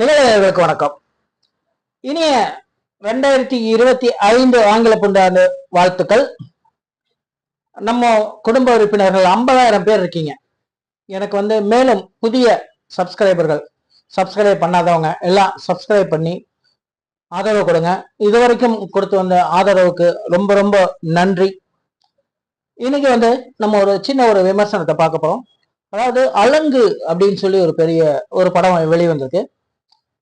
நிகழ்ச்சிகளுக்கு வணக்கம். இனிய ரெண்டாயிரத்தி இருபத்தி ஐந்து ஆங்கில புண்டாண்டு வாழ்த்துக்கள். நம்ம குடும்ப உறுப்பினர்கள் ஐம்பதாயிரம் பேர் இருக்கீங்க. எனக்கு வந்து மேலும் புதிய சப்ஸ்கிரைபர்கள் சப்ஸ்கிரைப் பண்ணாதவங்க எல்லாம் சப்ஸ்கிரைப் பண்ணி ஆதரவு கொடுங்க. இதுவரைக்கும் கொடுத்து வந்த ஆதரவுக்கு ரொம்ப ரொம்ப நன்றி. இன்னைக்கு வந்து நம்ம ஒரு சின்ன ஒரு விமர்சனத்தை பார்க்க போறோம். அதாவது அலங்கு அப்படின்னு சொல்லி ஒரு பெரிய ஒரு படம் வெளிவந்திருக்கு.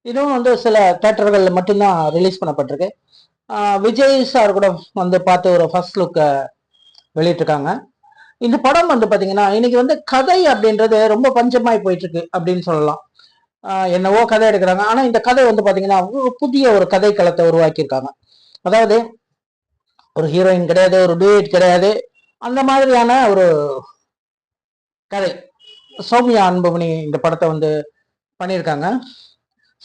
இதுவும் வந்து சில தேட்டர்களில் மட்டும்தான் ரிலீஸ் பண்ணப்பட்டிருக்கு. விஜய் சார் கூட வந்து பார்த்து ஒரு ஃபர்ஸ்ட் லுக்கை வெளியிட்டிருக்காங்க. இந்த படம் வந்து பார்த்தீங்கன்னா இன்னைக்கு வந்து கதை அப்படின்றது ரொம்ப பஞ்சமாய் போயிட்டுருக்கு அப்படின்னு சொல்லலாம். என்னவோ கதை எடுக்கிறாங்க. ஆனால் இந்த கதை வந்து பார்த்தீங்கன்னா புதிய ஒரு கதை களத்தை உருவாக்கியிருக்காங்க. அதாவது ஒரு ஹீரோயின் கிடையாது ஒரு டூயட் கிடையாது அந்த மாதிரியான ஒரு கதை. சௌமியா அன்புமணி இந்த படத்தை வந்து பண்ணியிருக்காங்க.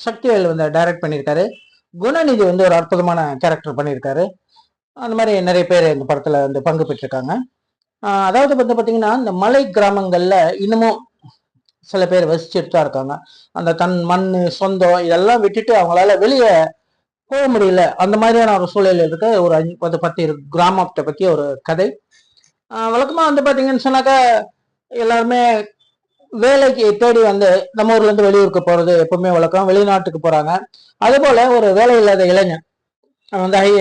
சக்திவேல் வந்து டைரக்ட் பண்ணியிருக்காரு. குணநிதி வந்து ஒரு அற்புதமான கேரக்டர் பண்ணியிருக்காரு. அந்த மாதிரி நிறைய பேர் இந்த படத்தில் வந்து பங்கு பெற்றிருக்காங்க. அதாவது வந்து பார்த்திங்கன்னா இந்த மலை கிராமங்களில் இன்னமும் சில பேர் வசிச்சுட்டு தான் இருக்காங்க. அந்த தன் மண் சொந்தம் இதெல்லாம் விட்டுட்டு அவங்களால வெளியே போக முடியல. அந்த மாதிரியான ஒரு சூழல் இருக்க. ஒரு அஞ்சு பத்து பத்து இரு- கிராமத்தை பற்றி ஒரு கதை. வழக்கமாக வந்து பார்த்தீங்கன்னு சொன்னாக்கா எல்லாருமே வேலைக்கு தேடி வந்து நம்ம ஊர்ல இருந்து வெளியூருக்கு போறது எப்பவுமே வழக்கம். வெளிநாட்டுக்கு போறாங்க. அது போல ஒரு வேலை இல்லாத இளைஞன் அவன் வந்து ஐ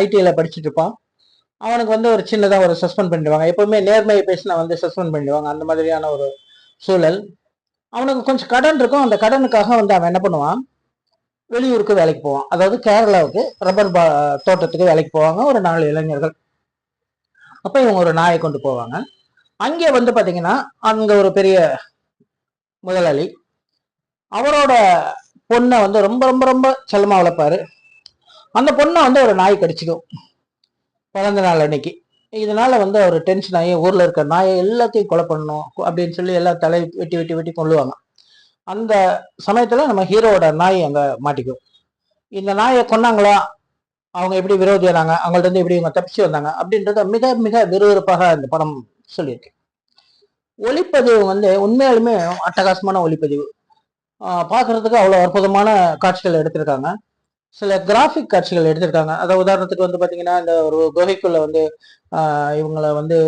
ஐடியில் படிச்சுட்டு இருப்பான். அவனுக்கு வந்து ஒரு சின்னதாக ஒரு சஸ்பெண்ட் பண்ணிடுவாங்க. எப்பவுமே நேர்மையை பேசினா வந்து சஸ்பெண்ட் பண்ணிடுவாங்க. அந்த மாதிரியான ஒரு சூழல். அவனுக்கு கொஞ்சம் கடன் இருக்கும். அந்த கடனுக்காக வந்து அவன் என்ன பண்ணுவான்? வெளியூருக்கு வேலைக்கு போவான். அதாவது கேரளாவுக்கு ரப்பர் பா தோட்டத்துக்கு வேலைக்கு போவாங்க. ஒரு நாலு இளைஞர்கள். அப்போ இவங்க ஒரு நாயை கொண்டு போவாங்க. அங்கே வந்து பார்த்தீங்கன்னா அங்கே ஒரு பெரிய முதலாளி. அவரோட பொண்ணை வந்து ரொம்ப ரொம்ப ரொம்ப செல்லமாக வளர்ப்பாரு. அந்த பொண்ணை வந்து ஒரு நாய் கடிச்சிக்கும். பிறந்த நாள் அன்னைக்கு. இதனால வந்து அவர் டென்ஷன் ஆகி ஊரில் இருக்கிற நாயை எல்லாத்தையும் கொலை பண்ணணும் அப்படின்னு சொல்லி எல்லாம் தலை வெட்டி வெட்டி வெட்டி கொள்ளுவாங்க அந்த சமயத்தில் நம்ம ஹீரோவோட நாய் அங்கே மாட்டிக்கும். இந்த நாயை கொன்னாங்களா? அவங்க எப்படி விரோதியானாங்க அவங்கள்ட்ட இருந்து எப்படி இவங்க தப்பிச்சு வந்தாங்க? அப்படின்றத மிக மிக விறுவிறுப்பாக இந்த படம் சொல்லியிருக்கேன். ஒளிப்பதிவு வந்து உண்மையாலுமே அட்டகாசமான ஒளிப்பதிவு. பார்க்குறதுக்கு பார்க்கறதுக்கு அவ்வளோ அற்புதமான காட்சிகள் எடுத்திருக்காங்க. சில கிராஃபிக் காட்சிகள் எடுத்திருக்காங்க. அதாவது உதாரணத்துக்கு வந்து பார்த்தீங்கன்னா இந்த ஒரு குகைக்குள்ளே வந்து இவங்களை வந்து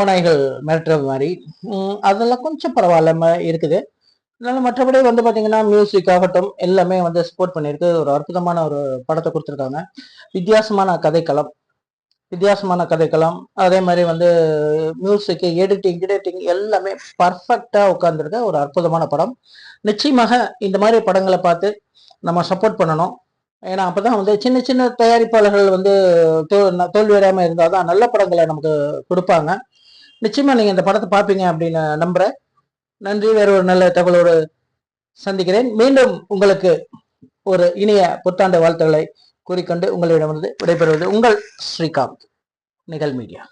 ஓநாய்கள் மிரட்டுற மாதிரி. அதெல்லாம் கொஞ்சம் பரவாயில்லாம இருக்குது. அதனால மற்றபடி வந்து பார்த்தீங்கன்னா மியூசிக் ஆகட்டும் எல்லாமே வந்து சப்போர்ட் பண்ணியிருக்கு. ஒரு அற்புதமான ஒரு படத்தை கொடுத்துருக்காங்க. வித்தியாசமான கதைக்களம். வித்தியாசமான கதைக்கலாம் அதே மாதிரி வந்து மியூசிக்கு எடிட்டிங் எடிட்டிங் எல்லாமே பர்ஃபெக்டாக உட்காந்துருக்க ஒரு அற்புதமான படம். நிச்சயமாக இந்த மாதிரி படங்களை பார்த்து நம்ம சப்போர்ட் பண்ணணும். ஏன்னா அப்போ தான் வந்து சின்ன சின்ன தயாரிப்பாளர்கள் வந்து தோல்வி ந- இருந்தால் தான் நல்ல படங்களை நமக்கு கொடுப்பாங்க. நிச்சயமாக நீங்கள் இந்த படத்தை பார்ப்பீங்க அப்படின்னு நம்புகிறேன் நன்றி. வேறு ஒரு நல்ல தகவலோடு சந்திக்கிறேன். மீண்டும் உங்களுக்கு ஒரு இனிய புத்தாண்டு வாழ்த்துக்களை கூறிக்கொண்டு உங்களிடமிருந்து விடைபெறுவது உங்கள் ஸ்ரீகாந்த் நிகழ் மீடியா.